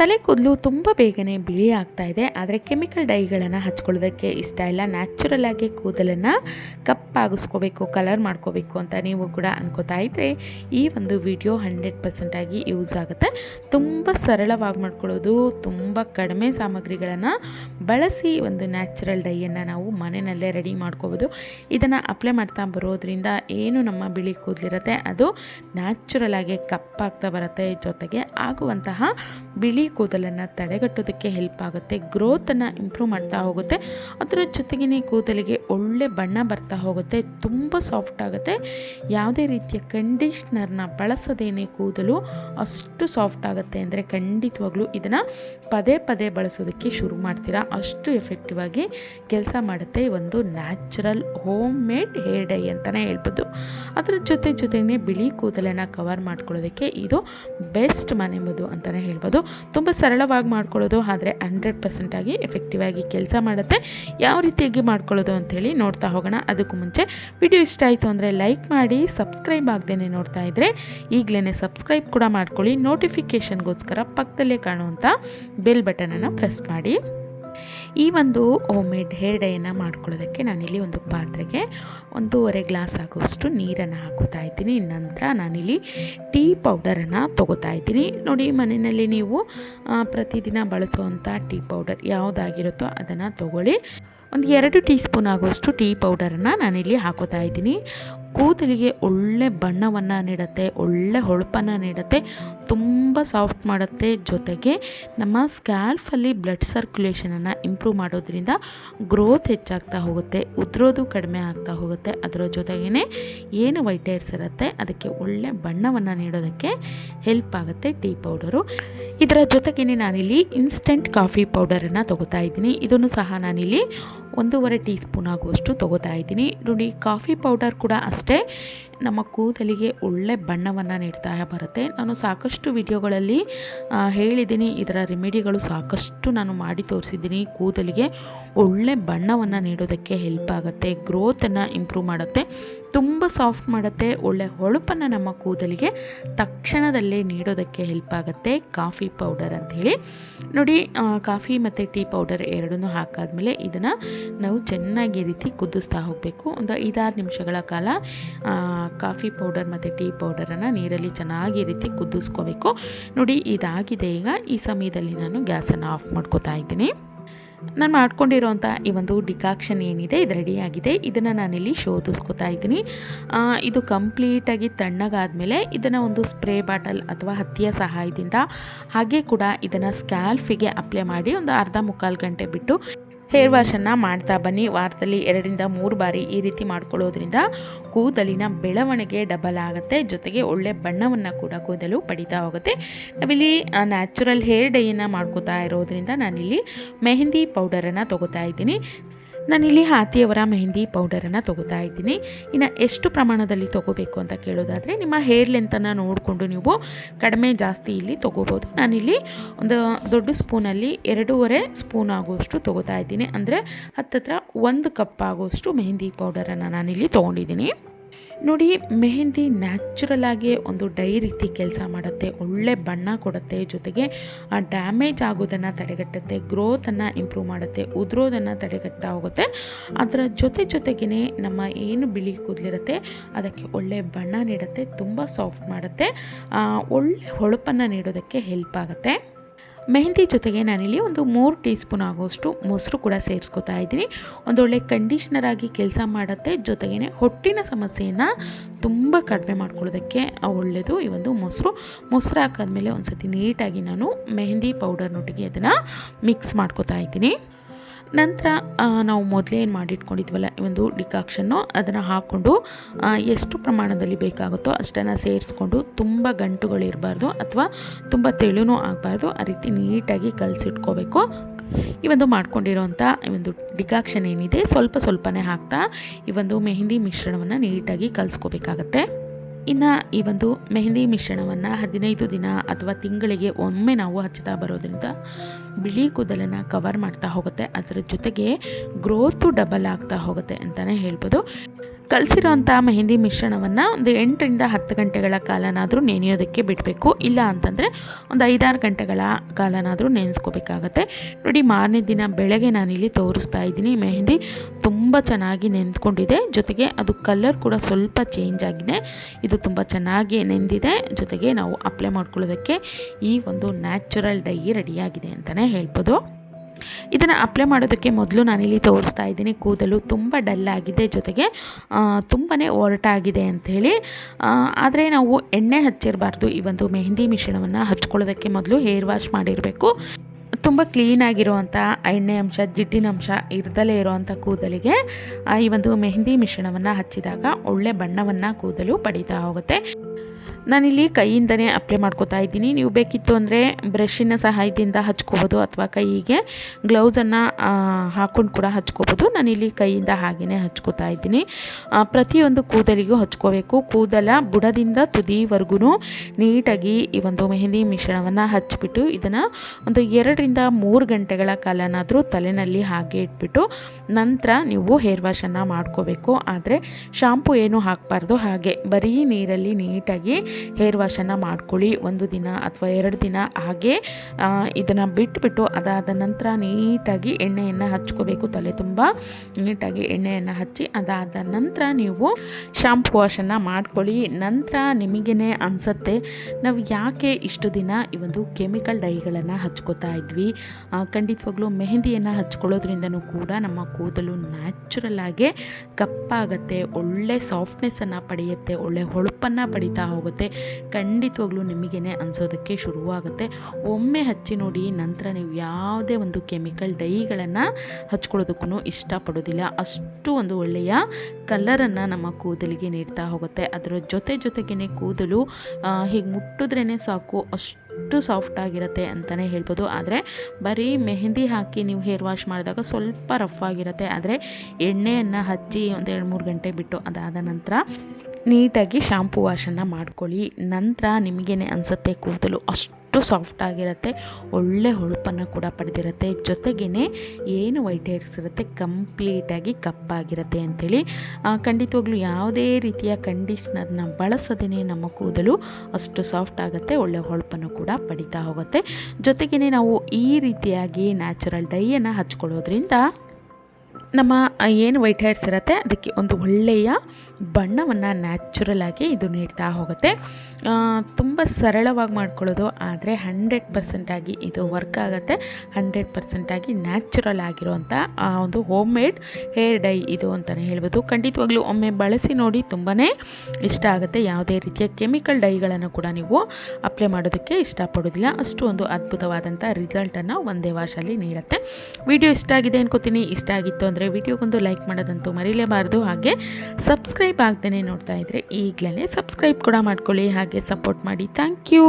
ತಲೆ ಕೂದಲು ತುಂಬ ಬೇಗನೆ ಬಿಳಿ ಆಗ್ತಾ ಇದೆ. ಆದರೆ ಕೆಮಿಕಲ್ ಡೈಗಳನ್ನು ಹಚ್ಕೊಳ್ಳೋದಕ್ಕೆ ಇಷ್ಟ ಇಲ್ಲ. ನ್ಯಾಚುರಲ್ ಆಗಿ ಕೂದಲನ್ನು ಕಪ್ಪಾಗಿಸ್ಕೋಬೇಕು ಕಲರ್ ಮಾಡ್ಕೋಬೇಕು ಅಂತ ನೀವು ಕೂಡ ಅನ್ಕೋತಾ ಇದ್ದರೆ ಈ ಒಂದು ವಿಡಿಯೋ ಹಂಡ್ರೆಡ್ ಪರ್ಸೆಂಟಾಗಿ ಯೂಸ್ ಆಗುತ್ತೆ. ತುಂಬ ಸರಳವಾಗಿ ಮಾಡ್ಕೊಳ್ಳೋದು, ತುಂಬ ಕಡಿಮೆ ಸಾಮಗ್ರಿಗಳನ್ನು ಬಳಸಿ ಒಂದು ನ್ಯಾಚುರಲ್ ಡೈಯನ್ನು ನಾವು ಮನೆಯಲ್ಲೇ ರೆಡಿ ಮಾಡ್ಕೋಬೋದು. ಇದನ್ನು ಅಪ್ಲೈ ಮಾಡ್ತಾ ಬರೋದ್ರಿಂದ ಏನು ನಮ್ಮ ಬಿಳಿ ಕೂದಲಿರುತ್ತೆ, ಅದು ನ್ಯಾಚುರಲ್ ಆಗಿ ಕಪ್ಪಾಗ್ತಾ ಬರುತ್ತೆ. ಜೊತೆಗೆ ಆಗುವಂತಹ ಬಿಳಿ ಕೂದಲನ್ನು ತಡೆಗಟ್ಟೋದಕ್ಕೆ ಹೆಲ್ಪ್ ಆಗುತ್ತೆ. ಗ್ರೋತನ್ನು ಇಂಪ್ರೂವ್ ಮಾಡ್ತಾ ಹೋಗುತ್ತೆ. ಅದರ ಜೊತೆಗೇ ಕೂದಲಿಗೆ ಒಳ್ಳೆ ಬಣ್ಣ ಬರ್ತಾ ಹೋಗುತ್ತೆ. ತುಂಬ ಸಾಫ್ಟ್ ಆಗುತ್ತೆ. ಯಾವುದೇ ರೀತಿಯ ಕಂಡೀಷ್ನರ್ನ ಬಳಸದೇನೆ ಕೂದಲು ಅಷ್ಟು ಸಾಫ್ಟ್ ಆಗುತ್ತೆ ಅಂದರೆ ಖಂಡಿತವಾಗ್ಲೂ ಇದನ್ನು ಪದೇ ಪದೇ ಬಳಸೋದಕ್ಕೆ ಶುರು ಮಾಡ್ತೀರಾ. ಅಷ್ಟು ಎಫೆಕ್ಟಿವ್ ಆಗಿ ಕೆಲಸ ಮಾಡುತ್ತೆ ಒಂದು natural home made hair dye ಅಂತಲೇ ಹೇಳ್ಬೋದು. ಅದರ ಜೊತೆ ಜೊತೆಗೇ ಬಿಳಿ ಕೂದಲನ್ನು ಕವರ್ ಮಾಡ್ಕೊಳ್ಳೋದಕ್ಕೆ ಇದು ಬೆಸ್ಟ್ ಮನೆಮದ್ದು ಅಂತಲೇ ಹೇಳ್ಬೋದು. ತುಂಬ ಸರಳವಾಗಿ ಮಾಡ್ಕೊಳ್ಳೋದು, ಆದರೆ ಹಂಡ್ರೆಡ್ ಪರ್ಸೆಂಟಾಗಿ ಎಫೆಕ್ಟಿವ್ ಆಗಿ ಕೆಲಸ ಮಾಡುತ್ತೆ. ಯಾವ ರೀತಿಯಾಗಿ ಮಾಡ್ಕೊಳ್ಳೋದು ಅಂಥೇಳಿ ನೋಡ್ತಾ ಹೋಗೋಣ. ಅದಕ್ಕೂ ಮುಂಚೆ ವಿಡಿಯೋ ಇಷ್ಟ ಆಯಿತು ಅಂದರೆ ಲೈಕ್ ಮಾಡಿ, ಸಬ್ಸ್ಕ್ರೈಬ್ ಆಗದೇ ನೋಡ್ತಾ ಇದ್ದರೆ ಈಗಲೇ ಸಬ್ಸ್ಕ್ರೈಬ್ ಕೂಡ ಮಾಡ್ಕೊಳ್ಳಿ. ನೋಟಿಫಿಕೇಷನ್ಗೋಸ್ಕರ ಪಕ್ಕದಲ್ಲೇ ಕಾಣುವಂಥ ಬೆಲ್ ಬಟನನ್ನು ಪ್ರೆಸ್ ಮಾಡಿ. ಈ ಒಂದು ಓಮೇಡ್ ಮೇಡ್ ಹೇರ್ ಡೈನ ಮಾಡ್ಕೊಳ್ಳೋದಕ್ಕೆ ನಾನಿಲ್ಲಿ ಒಂದು ಪಾತ್ರೆಗೆ ಒಂದೂವರೆ ಗ್ಲಾಸ್ ಆಗುವಷ್ಟು ನೀರನ್ನು ಹಾಕೋತಾ ಇದ್ದೀನಿ. ನಂತರ ನಾನಿಲ್ಲಿ ಟೀ ಪೌಡರನ್ನು ತೊಗೋತಾ ಇದ್ದೀನಿ. ನೋಡಿ, ಮನೆಯಲ್ಲಿ ನೀವು ಪ್ರತಿದಿನ ಬಳಸುವಂಥ ಟೀ ಪೌಡರ್ ಯಾವುದಾಗಿರುತ್ತೋ ಅದನ್ನು ತೊಗೊಳ್ಳಿ. ಒಂದು ಎರಡು ಟೀ ಸ್ಪೂನ್ ಆಗುವಷ್ಟು ಟೀ ಪೌಡರನ್ನು ನಾನಿಲ್ಲಿ ಹಾಕೋತಾ ಇದ್ದೀನಿ. ಕೂದಲಿಗೆ ಒಳ್ಳೆ ಬಣ್ಣವನ್ನು ನೀಡುತ್ತೆ, ಒಳ್ಳೆ ಹೊಳಪನ್ನು ನೀಡುತ್ತೆ, ತುಂಬ ಸಾಫ್ಟ್ ಮಾಡುತ್ತೆ. ಜೊತೆಗೆ ನಮ್ಮ ಸ್ಕ್ಯಾಲ್ಫಲ್ಲಿ ಬ್ಲಡ್ ಸರ್ಕ್ಯುಲೇಷನನ್ನು ಇಂಪ್ರೂವ್ ಮಾಡೋದ್ರಿಂದ ಗ್ರೋತ್ ಹೆಚ್ಚಾಗ್ತಾ ಹೋಗುತ್ತೆ, ಉದುರೋದು ಕಡಿಮೆ ಆಗ್ತಾ ಹೋಗುತ್ತೆ. ಅದರ ಜೊತೆಗೇ ಏನು ವೈಟ್ ಹೇರ್ಸ್ ಇರುತ್ತೆ, ಅದಕ್ಕೆ ಒಳ್ಳೆ ಬಣ್ಣವನ್ನು ನೀಡೋದಕ್ಕೆ ಹೆಲ್ಪ್ ಆಗುತ್ತೆ ಟೀ ಪೌಡರು ಇದರ ಜೊತೆಗೇ ನಾನಿಲ್ಲಿ ಇನ್ಸ್ಟೆಂಟ್ ಕಾಫಿ ಪೌಡರನ್ನು ತೊಗೋತಾ ಇದ್ದೀನಿ. ಇದನ್ನು ಸಹ ನಾನಿಲ್ಲಿ ಒಂದೂವರೆ ಟೀ ಸ್ಪೂನ್ ಆಗುವಷ್ಟು ತೊಗೋತಾ ಇದ್ದೀನಿ. ನೋಡಿ ಕಾಫಿ ಪೌಡರ್ ಕೂಡ ಅಷ್ಟೇ. ನಮ್ಮ ಕೂದಲಿಗೆ ಒಳ್ಳೆ ಬಣ್ಣವನ್ನು ನೀಡ್ತಾ ಬರುತ್ತೆ. ನಾನು ಸಾಕಷ್ಟು ವಿಡಿಯೋಗಳಲ್ಲಿ ಹೇಳಿದ್ದೀನಿ. ಇದರ ರೆಮಿಡಿಗಳು ಸಾಕಷ್ಟು ನಾನು ಮಾಡಿ ತೋರಿಸಿದ್ದೀನಿ. ಕೂದಲಿಗೆ ಒಳ್ಳೆ ಬಣ್ಣವನ್ನು ನೀಡೋದಕ್ಕೆ ಹೆಲ್ಪ್ ಆಗುತ್ತೆ. ಗ್ರೋತನ್ನು ಇಂಪ್ರೂವ್ ಮಾಡುತ್ತೆ. ತುಂಬ ಸಾಫ್ಟ್ ಮಾಡುತ್ತೆ. ಒಳ್ಳೆ ಹೊಳಪನ್ನು ನಮ್ಮ ಕೂದಲಿಗೆ ತಕ್ಷಣದಲ್ಲೇ ನೀಡೋದಕ್ಕೆ ಹೆಲ್ಪ್ ಆಗುತ್ತೆ. ಕಾಫಿ ಪೌಡರ್ ಅಂಥೇಳಿ. ನೋಡಿ ಕಾಫಿ ಮತ್ತು ಟೀ ಪೌಡರ್ ಎರಡನ್ನೂ ಹಾಕಾದ್ಮೇಲೆ ಇದನ್ನು ನಾವು ಚೆನ್ನಾಗಿ ರೀತಿ ಕುದಿಸ್ತಾ ಹೋಗಬೇಕು. ಒಂದು ಐದಾರು ನಿಮಿಷಗಳ ಕಾಲ ಕಾಫಿ ಪೌಡರ್ ಮತ್ತು ಟೀ ಪೌಡರನ್ನು ನೀರಲ್ಲಿ ಚೆನ್ನಾಗಿ ರೀತಿ ಕುದಿಸ್ಕೋಬೇಕು. ನೋಡಿ, ಇದಾಗಿದೆ ಈಗ. ಈ ಸಮಯದಲ್ಲಿ ನಾನು ಗ್ಯಾಸನ್ನು ಆಫ್ ಮಾಡ್ಕೋತಾ ಇದ್ದೀನಿ. ನಾನು ಮಾಡ್ಕೊಂಡಿರೋಂಥ ಈ ಒಂದು ಡಿಕಾಕ್ಷನ್ ಏನಿದೆ, ಇದು ರೆಡಿಯಾಗಿದೆ. ಇದನ್ನು ನಾನಿಲ್ಲಿ ಶೋಧಿಸ್ಕೊತಾ ಇದ್ದೀನಿ. ಇದು ಕಂಪ್ಲೀಟಾಗಿ ತಣ್ಣಗಾದಮೇಲೆ ಇದನ್ನು ಒಂದು ಸ್ಪ್ರೇ ಬಾಟಲ್ ಅಥವಾ ಹತ್ತಿಯ ಸಹಾಯದಿಂದ ಹಾಗೆ ಕೂಡ ಇದನ್ನು ಸ್ಕ್ಯಾಲ್ಫಿಗೆ ಅಪ್ಲೈ ಮಾಡಿ ಒಂದು ಅರ್ಧ ಮುಕ್ಕಾಲು ಗಂಟೆ ಬಿಟ್ಟು ಹೇರ್ ವಾಶನ್ನು ಮಾಡ್ತಾ ಬನ್ನಿ. ವಾರದಲ್ಲಿ ಎರಡರಿಂದ ಮೂರು ಬಾರಿ ಈ ರೀತಿ ಮಾಡ್ಕೊಳ್ಳೋದ್ರಿಂದ ಕೂದಲಿನ ಬೆಳವಣಿಗೆ ಡಬಲ್ ಆಗುತ್ತೆ. ಜೊತೆಗೆ ಒಳ್ಳೆ ಬಣ್ಣವನ್ನು ಕೂಡ ಕೂದಲು ಪಡಿತಾ ಹೋಗುತ್ತೆ. ನಾವಿಲ್ಲಿ ನ್ಯಾಚುರಲ್ ಹೇರ್ ಡೈಯನ್ನು ಮಾಡ್ಕೋತಾ ಇರೋದ್ರಿಂದ ನಾನಿಲ್ಲಿ ಮೆಹಂದಿ ಪೌಡರನ್ನು ತೊಗೋತಾ ಇದ್ದೀನಿ. ನಾನಿಲ್ಲಿ ಹಾತಿಯವರ ಮೆಹಂದಿ ಪೌಡರನ್ನು ತೊಗೋತಾ ಇದ್ದೀನಿ. ಇನ್ನು ಎಷ್ಟು ಪ್ರಮಾಣದಲ್ಲಿ ತೊಗೋಬೇಕು ಅಂತ ಕೇಳೋದಾದರೆ ನಿಮ್ಮ ಹೇರ್ ಲೆಂತನ್ನು ನೋಡಿಕೊಂಡು ನೀವು ಕಡಿಮೆ ಜಾಸ್ತಿ ಇಲ್ಲಿ ತೊಗೋಬೋದು. ನಾನಿಲ್ಲಿ ಒಂದು ದೊಡ್ಡ ಸ್ಪೂನಲ್ಲಿ ಎರಡೂವರೆ ಸ್ಪೂನ್ ಆಗುವಷ್ಟು ತೊಗೋತಾ ಇದ್ದೀನಿ. ಅಂದರೆ ಹತ್ತತ್ರ ಒಂದು ಕಪ್ ಆಗುವಷ್ಟು ಮೆಹಂದಿ ಪೌಡರನ್ನು ನಾನಿಲ್ಲಿ ತೊಗೊಂಡಿದ್ದೀನಿ. ನೋಡಿ, ಮೆಹಂದಿ ನ್ಯಾಚುರಲ್ ಆಗಿ ಒಂದು ಡೈ ರೀತಿ ಕೆಲಸ ಮಾಡುತ್ತೆ, ಒಳ್ಳೆ ಬಣ್ಣ ಕೊಡುತ್ತೆ, ಜೊತೆಗೆ ಡ್ಯಾಮೇಜ್ ಆಗೋದನ್ನು ತಡೆಗಟ್ಟುತ್ತೆ ಗ್ರೋತನ್ನು ಇಂಪ್ರೂವ್ ಮಾಡುತ್ತೆ, ಉದುರೋದನ್ನು ತಡೆಗಟ್ತಾ ಹೋಗುತ್ತೆ. ಅದರ ಜೊತೆ ಜೊತೆಗೇ ನಮ್ಮ ಏನು ಬಿಳಿ ಕೂದಲಿರುತ್ತೆ, ಅದಕ್ಕೆ ಒಳ್ಳೆ ಬಣ್ಣ ನೀಡುತ್ತೆ, ತುಂಬ ಸಾಫ್ಟ್ ಮಾಡುತ್ತೆ ಒಳ್ಳೆ ಹೊಳಪನ್ನು ನೀಡೋದಕ್ಕೆ ಹೆಲ್ಪ್ ಆಗುತ್ತೆ. ಮೆಹಂದಿ ಜೊತೆಗೆ ನಾನಿಲ್ಲಿ ಒಂದು ಮೂರು ಟೀ ಸ್ಪೂನ್ ಆಗೋಷ್ಟು ಮೊಸರು ಕೂಡ ಸೇರಿಸ್ಕೊತಾ ಇದ್ದೀನಿ. ಒಂದೊಳ್ಳೆ ಕಂಡೀಷ್ನರ್ ಆಗಿ ಕೆಲಸ ಮಾಡುತ್ತೆ. ಜೊತೆಗೇ ಹೊಟ್ಟಿನ ಸಮಸ್ಯೆಯನ್ನು ತುಂಬ ಕಡಿಮೆ ಮಾಡ್ಕೊಳ್ಳೋದಕ್ಕೆ ಒಳ್ಳೆಯದು ಈ ಒಂದು ಮೊಸರು. ಮೊಸರು ಹಾಕಾದ್ಮೇಲೆ ಒಂದು ಸತಿ ನೀಟಾಗಿ ನಾನು ಮೆಹಂದಿ ಪೌಡರ್ನೊಟ್ಟಿಗೆ ಅದನ್ನು ಮಿಕ್ಸ್ ಮಾಡ್ಕೊತಾ ಇದ್ದೀನಿ. ನಂತರ ನಾವು ಮೊದಲೇ ಏನು ಮಾಡಿಟ್ಕೊಂಡಿದ್ವಲ್ಲ ಈ ಒಂದು ಡಿಕಾಕ್ಷನ್ನು ಅದನ್ನು ಹಾಕ್ಕೊಂಡು ಎಷ್ಟು ಪ್ರಮಾಣದಲ್ಲಿ ಬೇಕಾಗುತ್ತೋ ಅಷ್ಟನ್ನು ಸೇರಿಸ್ಕೊಂಡು ತುಂಬ ಗಂಟುಗಳಿರಬಾರ್ದು ಅಥವಾ ತುಂಬ ತೆಳುನೂ ಆಗಬಾರ್ದು, ಆ ರೀತಿ ನೀಟಾಗಿ ಕಲಸಿಟ್ಕೋಬೇಕು. ಈ ಒಂದು ಮಾಡ್ಕೊಂಡಿರೋಂಥ ಈ ಒಂದು ಡಿಕಾಕ್ಷನ್ ಏನಿದೆ, ಸ್ವಲ್ಪ ಸ್ವಲ್ಪನೇ ಹಾಕ್ತಾ ಈ ಒಂದು ಮೆಹಂದಿ ಮಿಶ್ರಣವನ್ನು ನೀಟಾಗಿ ಕಲಿಸ್ಕೋಬೇಕಾಗತ್ತೆ. ಇನ್ನು ಈ ಒಂದು ಮೆಹಂದಿ ಮಿಶ್ರಣವನ್ನು ಹದಿನೈದು ದಿನ ಅಥವಾ ತಿಂಗಳಿಗೆ ಒಮ್ಮೆ ನಾವು ಹಚ್ಚುತ್ತಾ ಬರೋದ್ರಿಂದ ಬಿಳಿ ಕೂದಲನ್ನು ಕವರ್ ಮಾಡ್ತಾ ಹೋಗುತ್ತೆ. ಅದರ ಜೊತೆಗೆ ಗ್ರೋತು ಡಬಲ್ ಆಗ್ತಾ ಹೋಗುತ್ತೆ ಅಂತಲೇ ಹೇಳ್ಬೋದು. ಕಲಸಿರೋಂಥ ಮೆಹಂದಿ ಮಿಶ್ರಣವನ್ನು ಒಂದು ಎಂಟರಿಂದ ಹತ್ತು ಗಂಟೆಗಳ ಕಾಲನಾದರೂ ನೆನೆಯೋದಕ್ಕೆ ಬಿಡಬೇಕು. ಇಲ್ಲ ಅಂತಂದರೆ ಒಂದು ಐದಾರು ಗಂಟೆಗಳ ಕಾಲನಾದರೂ ನೆನೆಸ್ಕೋಬೇಕಾಗತ್ತೆ. ನೋಡಿ, ಮಾರನೇ ದಿನ ಬೆಳಗ್ಗೆ ನಾನಿಲ್ಲಿ ತೋರಿಸ್ತಾ ಇದ್ದೀನಿ. ಮೆಹಂದಿ ತುಂಬ ಚೆನ್ನಾಗಿ ನೆಂದ್ಕೊಂಡಿದೆ ಜೊತೆಗೆ ಅದು ಕಲರ್ ಕೂಡ ಸ್ವಲ್ಪ ಚೇಂಜ್ ಆಗಿದೆ. ಇದು ತುಂಬ ಚೆನ್ನಾಗಿ ನೆಂದಿದೆ. ಜೊತೆಗೆ ನಾವು ಅಪ್ಲೈ ಮಾಡ್ಕೊಳ್ಳೋದಕ್ಕೆ ಈ ಒಂದು ನ್ಯಾಚುರಲ್ ಡೈ ರೆಡಿಯಾಗಿದೆ ಅಂತಲೇ ಹೇಳ್ಬೋದು. ಇದನ್ನು ಅಪ್ಲೈ ಮಾಡೋದಕ್ಕೆ ಮೊದಲು ನಾನಿಲ್ಲಿ ತೋರಿಸ್ತಾ ಇದ್ದೀನಿ. ಕೂದಲು ತುಂಬ ಡಲ್ ಆಗಿದೆ ಜೊತೆಗೆ ತುಂಬಾ ಒರಟಾಗಿದೆ ಅಂಥೇಳಿ ಆದರೆ ನಾವು ಎಣ್ಣೆ ಹಚ್ಚಿರಬಾರ್ದು. ಈ ಒಂದು ಮೆಹಂದಿ ಮಿಶ್ರಣವನ್ನು ಹಚ್ಕೊಳ್ಳೋದಕ್ಕೆ ಮೊದಲು ಹೇರ್ ವಾಶ್ ಮಾಡಿರಬೇಕು. ತುಂಬ ಕ್ಲೀನಾಗಿರುವಂಥ ಎಣ್ಣೆ ಅಂಶ, ಜಿಡ್ಡಿನ ಅಂಶ ಇರದಲ್ಲೇ ಇರುವಂಥ ಕೂದಲಿಗೆ ಈ ಒಂದು ಮೆಹಂದಿ ಮಿಶ್ರಣವನ್ನು ಹಚ್ಚಿದಾಗ ಒಳ್ಳೆ ಬಣ್ಣವನ್ನು ಕೂದಲು ಪಡೀತಾ ಹೋಗುತ್ತೆ. ನಾನಿಲ್ಲಿ ಕೈಯಿಂದನೇ ಅಪ್ಲೈ ಮಾಡ್ಕೋತಾ ಇದ್ದೀನಿ. ನೀವು ಬೇಕಿತ್ತು ಅಂದರೆ ಬ್ರಷಿನ ಸಹಾಯದಿಂದ ಹಚ್ಕೋಬೋದು ಅಥವಾ ಕೈಗೆ ಗ್ಲೌಸನ್ನು ಹಾಕ್ಕೊಂಡು ಕೂಡ ಹಚ್ಕೋಬೋದು. ನಾನಿಲ್ಲಿ ಕೈಯಿಂದ ಹಾಗೆಯೇ ಹಚ್ಕೋತಾ ಇದ್ದೀನಿ. ಪ್ರತಿಯೊಂದು ಕೂದಲಿಗೂ ಹಚ್ಕೋಬೇಕು. ಕೂದಲ ಬುಡದಿಂದ ತುದಿವರೆಗೂ ನೀಟಾಗಿ ಈ ಒಂದು ಮೆಹಂದಿ ಮಿಶ್ರಣವನ್ನು ಹಚ್ಚಿಬಿಟ್ಟು ಇದನ್ನು ಒಂದು ಎರಡರಿಂದ ಮೂರು ಗಂಟೆಗಳ ಕಾಲನಾದರೂ ತಲೆನಲ್ಲಿ ಹಾಗೆ ಇಟ್ಬಿಟ್ಟು ನಂತರ ನೀವು ಹೇರ್ ವಾಶನ್ನು ಮಾಡ್ಕೋಬೇಕು. ಆದರೆ ಶಾಂಪು ಏನು ಹಾಕಬಾರ್ದು. ಹಾಗೆ ಬರೀ ನೀರಲ್ಲಿ ನೀಟಾಗಿ ಹೇರ್ ವಾಶನ್ನು ಮಾಡ್ಕೊಳ್ಳಿ. ಒಂದು ದಿನ ಅಥವಾ ಎರಡು ದಿನ ಹಾಗೆ ಇದನ್ನು ಬಿಟ್ಬಿಟ್ಟು ಅದಾದ ನಂತರ ನೀಟಾಗಿ ಎಣ್ಣೆಯನ್ನು ಹಚ್ಕೋಬೇಕು. ತಲೆ ತುಂಬ ನೀಟಾಗಿ ಎಣ್ಣೆಯನ್ನು ಹಚ್ಚಿ ಅದಾದ ನಂತರ ನೀವು ಶಾಂಪು ವಾಶನ್ನು ಮಾಡ್ಕೊಳ್ಳಿ. ನಂತರ ನಿಮಗೇ ಅನಿಸುತ್ತೆ, ನಾವು ಯಾಕೆ ಇಷ್ಟು ದಿನ ಈ ಒಂದು ಕೆಮಿಕಲ್ ಡೈಗಳನ್ನು ಹಚ್ಕೋತಾ ಇದ್ವಿ? ಖಂಡಿತವಾಗ್ಲೂ ಮೆಹಂದಿಯನ್ನು ಹಚ್ಕೊಳ್ಳೋದ್ರಿಂದನೂ ಕೂಡ ನಮ್ಮ ಕೂದಲು ನ್ಯಾಚುರಲ್ ಆಗಿ ಕಪ್ಪಾಗತ್ತೆ, ಒಳ್ಳೆ ಸಾಫ್ಟ್ನೆಸ್ಸನ್ನು ಪಡೆಯುತ್ತೆ, ಒಳ್ಳೆ ಹೊಳಪನ್ನು ಪಡಿತಾ ಹೋಗುತ್ತೆ. ಖಂಡಿತವಾಗ್ಲೂ ನಿಮಗೇನೆ ಅನಿಸೋದಕ್ಕೆ ಶುರುವಾಗುತ್ತೆ. ಒಮ್ಮೆ ಹಚ್ಚಿ ನೋಡಿ ನಂತರ ನೀವು ಯಾವುದೇ ಒಂದು ಕೆಮಿಕಲ್ ಡೈಗಳನ್ನು ಹಚ್ಕೊಳ್ಳೋದಕ್ಕೂ ಇಷ್ಟಪಡೋದಿಲ್ಲ. ಅಷ್ಟು ಒಂದು ಒಳ್ಳೆಯ ಕಲರನ್ನು ನಮ್ಮ ಕೂದಲಿಗೆ ನೀಡ್ತಾ ಹೋಗುತ್ತೆ. ಅದರ ಜೊತೆ ಜೊತೆಗೇ ಕೂದಲು ಹೀಗೆ ಮುಟ್ಟಿದ್ರೇ ಸಾಕು, ಅಷ್ಟು ಸಾಫ್ಟ್ ಆಗಿರುತ್ತೆ ಅಂತಲೇ ಹೇಳ್ಬೋದು. ಆದರೆ ಬರೀ ಮೆಹಂದಿ ಹಾಕಿ ನೀವು ಹೇರ್ ವಾಶ್ ಮಾಡಿದಾಗ ಸ್ವಲ್ಪ ರಫ್ ಆಗಿರುತ್ತೆ. ಆದರೆ ಎಣ್ಣೆಯನ್ನು ಹಚ್ಚಿ ಒಂದು ಎರಡು ಮೂರು ಗಂಟೆ ಬಿಟ್ಟು ಅದಾದ ನಂತರ ನೀಟಾಗಿ ಶಾಂಪು ವಾಶನ್ನು ಮಾಡ್ಕೊಳ್ಳಿ. ನಂತರ ನಿಮಗೇನೆ ಅನಿಸುತ್ತೆ ಕೂದಲು ಅಷ್ಟು ಸಾಫ್ಟ್ ಆಗಿರುತ್ತೆ, ಒಳ್ಳೆ ಹೊಳಪನ್ನು ಕೂಡ ಪಡೆದಿರುತ್ತೆ. ಜೊತೆಗೇ ಏನು ವೈಟ್ ಹೇರ್ಸ್ ಇರುತ್ತೆ ಕಂಪ್ಲೀಟಾಗಿ ಕಪ್ಪಾಗಿರುತ್ತೆ ಅಂಥೇಳಿ ಖಂಡಿತವಾಗ್ಲೂ ಯಾವುದೇ ರೀತಿಯ ಕಂಡೀಷ್ನರ್ನ ಬಳಸದೇ ನಮ್ಮ ಕೂದಲು ಅಷ್ಟು ಸಾಫ್ಟ್ ಆಗುತ್ತೆ, ಒಳ್ಳೆ ಹೊಳಪನ್ನು ಕೂಡ ಪಡಿತಾ ಹೋಗುತ್ತೆ. ಜೊತೆಗೇ ನಾವು ಈ ರೀತಿಯಾಗಿ ನ್ಯಾಚುರಲ್ ಡೈಯನ್ನು ಹಚ್ಕೊಳ್ಳೋದ್ರಿಂದ ನಮ್ಮ ಏನು ವೈಟ್ ಹೇರ್ಸ್ ಇರುತ್ತೆ, ಅದಕ್ಕೆ ಒಂದು ಒಳ್ಳೆಯ ಬಣ್ಣವನ್ನು ನ್ಯಾಚುರಲ್ ಆಗಿ ಇದು ನೀಡ್ತಾ ಹೋಗುತ್ತೆ. ತುಂಬ ಸರಳವಾಗಿ ಮಾಡ್ಕೊಳ್ಳೋದು ಆದರೆ ಹಂಡ್ರೆಡ್ ಪರ್ಸೆಂಟಾಗಿ ಇದು ವರ್ಕ್ ಆಗುತ್ತೆ. ಹಂಡ್ರೆಡ್ ಪರ್ಸೆಂಟಾಗಿ ನ್ಯಾಚುರಲ್ ಆಗಿರುವಂಥ ಒಂದು ಹೋಮ್ ಮೇಡ್ ಹೇರ್ ಡೈ ಇದು ಅಂತಲೇ ಹೇಳ್ಬೋದು. ಖಂಡಿತವಾಗ್ಲೂ ಒಮ್ಮೆ ಬಳಸಿ ನೋಡಿ ತುಂಬಾ ಇಷ್ಟ ಆಗುತ್ತೆ. ಯಾವುದೇ ರೀತಿಯ ಕೆಮಿಕಲ್ ಡೈಗಳನ್ನು ಕೂಡ ನೀವು ಅಪ್ಲೈ ಮಾಡೋದಕ್ಕೆ ಇಷ್ಟಪಡೋದಿಲ್ಲ. ಅಷ್ಟು ಒಂದು ಅದ್ಭುತವಾದಂಥ ರಿಸಲ್ಟನ್ನು ಒಂದೇ ವಾಶಲ್ಲಿ ನೀಡುತ್ತೆ. ವಿಡಿಯೋ ಇಷ್ಟ ಆಗಿದೆ ಅನ್ಕೋತೀನಿ. ಇಷ್ಟ ಆಗಿತ್ತು ಅಂದರೆ ವಿಡಿಯೋಗೊಂದು ಲೈಕ್ ಮಾಡೋದಂತೂ ಮರೀಲೇಬಾರ್ದು. ಹಾಗೆ ಸಬ್ಸ್ಕ್ರೈಬ್ ಆಗ್ದೇ ನೋಡ್ತಾ ಇದ್ದರೆ ಈಗಲೇ ಸಬ್ಸ್ಕ್ರೈಬ್ ಕೂಡ ಮಾಡ್ಕೊಳ್ಳಿ ಹಾಗೆ ಸಪೋರ್ಟ್ ಮಾಡಿ. Thank you